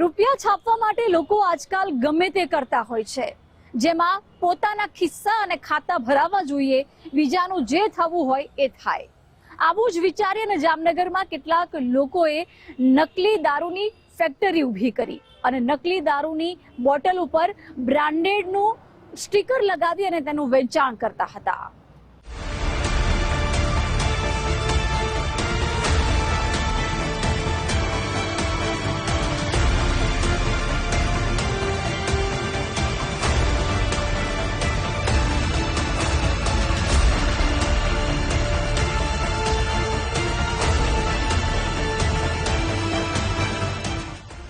રૂપિયા છાપવા માટે લોકો આજકાલ ગમે તે કરતા હોય છે. જેમાં પોતાના ખિસ્સા અને ખાતા ભરાવા જોઈએ બીજાનું જે થવું હોય એ થાય. આવું જ વિચારી અને જામનગરમાં કેટલાક લોકોએ નકલી દારૂની ફેક્ટરી ઊભી કરી અને નકલી દારૂની બોટલ ઉપર બ્રાન્ડેડનું સ્ટીકર લગાવી અને તેનું વેચાણ કરતા હતા.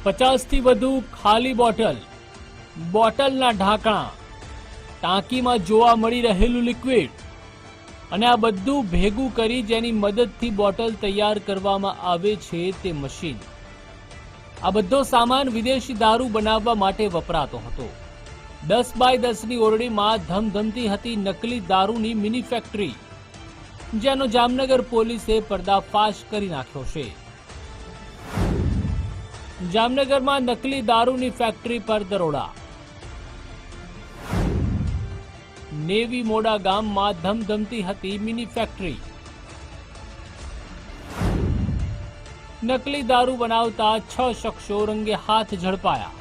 પચાસથી વધુ ખાલી બોટલ, બોટલના ઢાંકણા, ટાંકીમાં જોવા મળી રહેલું લિક્વિડ અને આ બધું ભેગું કરી જેની મદદથી બોટલ તૈયાર કરવામાં આવે છે તે મશીન. આ બધો સામાન વિદેશી દારૂ બનાવવા માટે વપરાતો હતો. દસ બાય દસની ઓરડીમાં ધમધમતી હતી નકલી દારૂની મિની ફેક્ટરી, જેનો જામનગર પોલીસે પર્દાફાશ કરી નાખ્યો છે. જામનગરમાં નકલી દારૂની ફેક્ટરી પર દરોડા. નેવી મોડા ગામમાં ધમધમતી હતી મિની ફેક્ટરી નકલી દારૂ બનાવતા છ શખ્સો રંગે હાથ ઝડપાયા.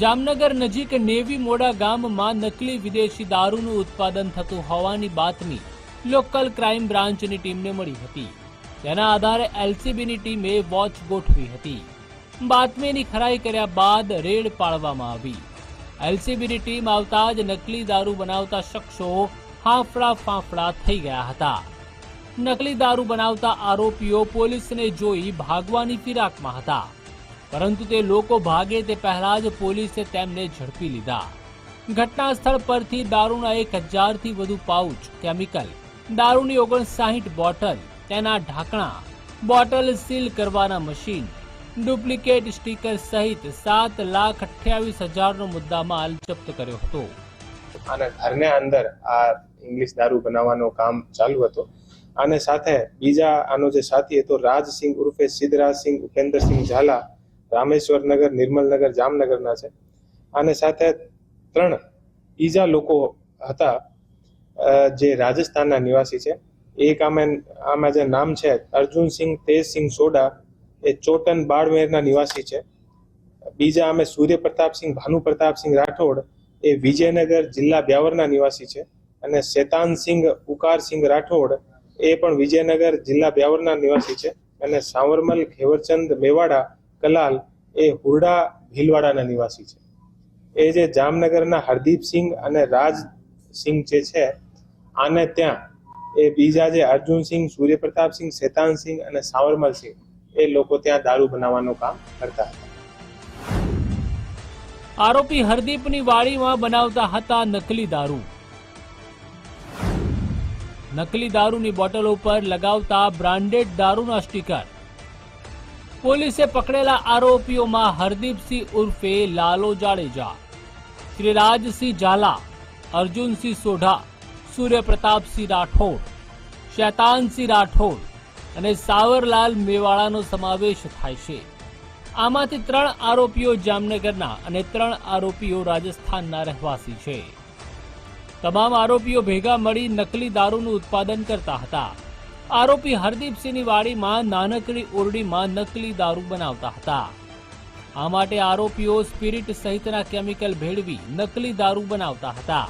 જામનગર નજીક નેવી મોડા ગામમાં નકલી વિદેશી દારૂનું ઉત્પાદન થતું હોવાની બાતમી લોકલ ક્રાઇમ બ્રાન્ચની ટીમને મળી હતી. તેના આધારે એલસીબીની ટીમે વોચ ગોઠવી હતી. બાતમીની ખરાઈ કર્યા બાદ રેડ પાડવામાં આવી. એલસીબીની ટીમ આવતા જ નકલી દારૂ બનાવતા શખ્સો હાંફળા ફાંફળા થઈ ગયા હતા. નકલી દારૂ બનાવતા આરોપીઓ પોલીસને જોઈ ભાગવાની ફિરાકમાં હતા. પરંતુ તે લોકો ભાગે તે પહેલા જ પોલીસે તેમને ઝડપી લીધા. ઘટના સ્થળ પરથી દારૂના એક હજારથી વધુ પાઉચ કેમિકલ, દારૂની ઓગણસાહીઠ બોટલ તેના ઢાંકણા, બોટલ સીલ કરવાના મશીન, ડુપ્લિકેટ સ્ટીકર સહિત સાત લાખ અઠ્યાવીસ હજારનો મુદ્દામાલ જપ્ત કર્યો હતો. અને ઘરના અંદર આ ઇંગ્લિશ દારૂ બનાવવાનું કામ ચાલુ હતું. અને સાથે બીજા આનો જે સાથી હતો, રાજસિંહ ઉર્ફે સિદ્ધરાજસિંહ, ઉપેન્દ્રસિંહ ઝાલા, રામેશ્વરનગર, નિર્મલનગર, જામનગરના છે. અને સાથે ત્રણ બીજા લોકો હતા જે રાજસ્થાનના નિવાસી છે. એક આમે આમાં જે નામ છે અર્જુનસિંહ તેજસિંહ સોડા, એ ચોટન બાળમેરના નિવાસી છે. બીજા અમે સૂર્ય પ્રતાપસિંહ ભાનુ પ્રતાપસિંહ રાઠોડ, એ વિજયનગર જિલ્લા બ્યાવરના નિવાસી છે. અને શેતાનસિંહ ઉકારસિંહ રાઠોડ, એ પણ વિજયનગર જિલ્લા બ્યાવરના નિવાસી છે. અને સાવરમલ, ખેવરચંદ, મેવાડા, કલાલ, એ હુરડા ભીલવાડાના નિવાસી છે. એ જે જામનગરના હરદીપસિંહ અને રાજસિંહ જે છે, આને ત્યાં એ બીજા જે અર્જુનસિંહ સૂર્યપ્રતાપસિંહ શેતાનસિંહ અને સાવરમલસિંહ એ લોકો ત્યાં દારૂ બનાવવાનું કામ કરતા હતા. આરોપી હરદીપની વાડીમાં બનાવતા હતા નકલી દારૂ. નકલી દારૂની બોટલો પર લગાવતા બ્રાન્ડેડ દારૂના સ્ટીકર. પોલીસે પકડેલા આરોપીઓમાં હરદીપસિંહ ઉર્ફે લાલો જાડેજા શ્રીરાજસિંહ ઝાલા, અર્જુનસિંહ સોઢા સૂર્યપ્રતાપસિંહ રાઠોડ શૈતાનસિંહ રાઠોડ અને સાવરલાલ મેવાડાનો સમાવેશ થાય છે. આમાંથી ત્રણ આરોપીઓ જામનગરના અને ત્રણ આરોપીઓ રાજસ્થાનના રહેવાસી છે. તમામ આરોપીઓ ભેગા મળી નકલી દારૂનું ઉત્પાદન કરતા હતા. આરોપી હરદીપસિંહની વાડીમાં નાનકડી ઓરડીમાં નકલી દારૂ બનાવતા હતા. આ માટે આરોપીઓ સ્પિરિટ સહિતના કેમિકલ ભેળવી નકલી દારૂ બનાવતા હતા.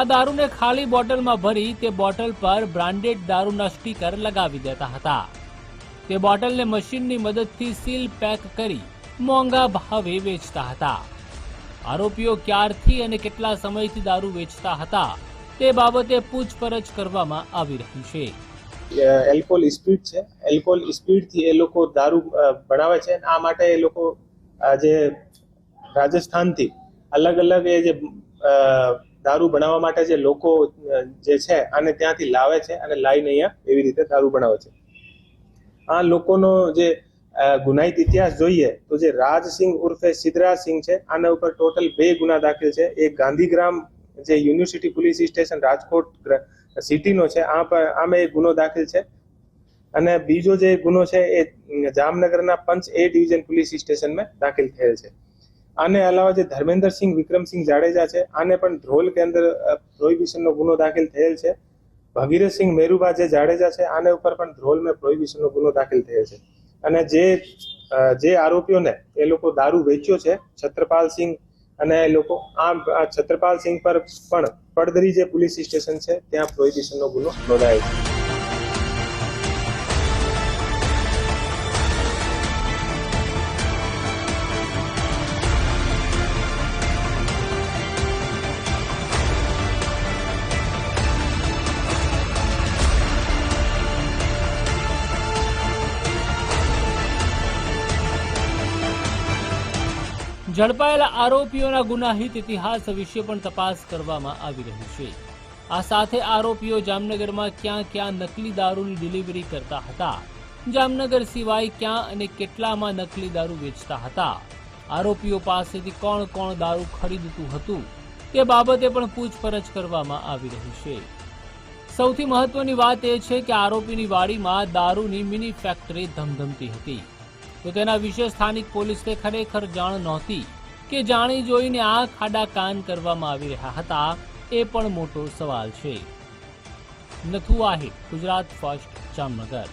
આ દારૂને ખાલી બોટલમાં ભરી તે બોટલ પર બ્રાન્ડેડ દારૂના સ્ટીકર લગાવી દેતા હતા. તે બોટલને મશીનની મદદથી સીલ પેક કરી મોંઘા ભાવે વેચતા હતા. આરોપીઓ ક્યારથી અને કેટલા સમયથી દારૂ વેચતા હતા તે બાબતે પૂછપરછ કરવામાં આવી રહી છે. એલ્કોહોલ સ્પીડ છે. એલ્કોહોલ સ્પીડથી એ લોકો દારૂ બનાવે છે આ માટે એ લોકો જે રાજસ્થાનથી અલગ અલગ એ જે દારૂ બનાવવા માટે જે લોકો જે છે આને ત્યાંથી લાવે છે અને લાવીને અહીંયા એવી રીતે દારૂ બનાવે છે. આ લોકોનો જે ગુનાહિત ઇતિહાસ જોઈએ તો જે રાજસિંહ ઉર્ફે સિદ્ધરાજસિંહ છે, આના ઉપર ટોટલ બે ગુના દાખલ છે. એક ગાંધીગ્રામ જે યુનિવર્સિટી પોલીસ સ્ટેશન રાજકોટ સિટીનો છે, આ પર, આમે એ ગુનો દાખલ છે. અને બીજો જે ગુનો છે એ જામનગરના પંચ એ ડિવિઝન પોલીસ સ્ટેશનમાં દાખલ થયેલ છે. આને અલાવા જે ધર્મેન્દ્રસિંહ વિક્રમસિંહ જાડેજા છે, આને પણ ધ્રોલ કે અંદર પ્રોહિબિશનનો ગુનો દાખલ થયેલ છે. ભગીરથસિંહ મેરુબા જે જાડેજા છે, આને ઉપર પણ ધ્રોલ મેં પ્રોહિબિશનનો ગુનો દાખલ થયેલ છે. અને જે જે આરોપીઓને એ લોકો દારૂ વેચ્યો છે છત્રપાલસિંહ અને એ લોકો આ આ છત્રપાલસિંહ પર પણ પડદરી જે પોલીસ સ્ટેશન છે, ત્યાં પ્રોહિબિશનનો ગુનો નોંધાયો છે. ઝડપાયેલા આરોપીઓના ગુનાહિત ઇતિહાસ વિશે પણ તપાસ કરવામાં આવી રહી છે. આ સાથે આરોપીઓ જામનગરમાં ક્યાં ક્યાં નકલી દારૂની ડિલિવરી કરતા હતા, જામનગર સિવાય ક્યાં અને કેટલામાં નકલી દારૂ વેચતા હતા, આરોપીઓ પાસેથી કોણ કોણ દારૂ ખરીદતું હતું, તે બાબતે પણ પૂછપરછ કરવામાં આવી રહી છે. સૌથી મહત્વની વાત એ છે કે આરોપીની વાડીમાં દારૂની મિની ફેક્ટરી ધમધમતી હતી. તો તેના વિશે સ્થાનિક પોલીસને ખરેખર જાણ નહોતી કે જાણી જોઈને આ ખાડા કાન કરવામાં આવી રહ્યા હતા એ પણ મોટો સવાલ છે. નથુ વાહિદ ગુજરાત ફર્સ્ટ જામનગર.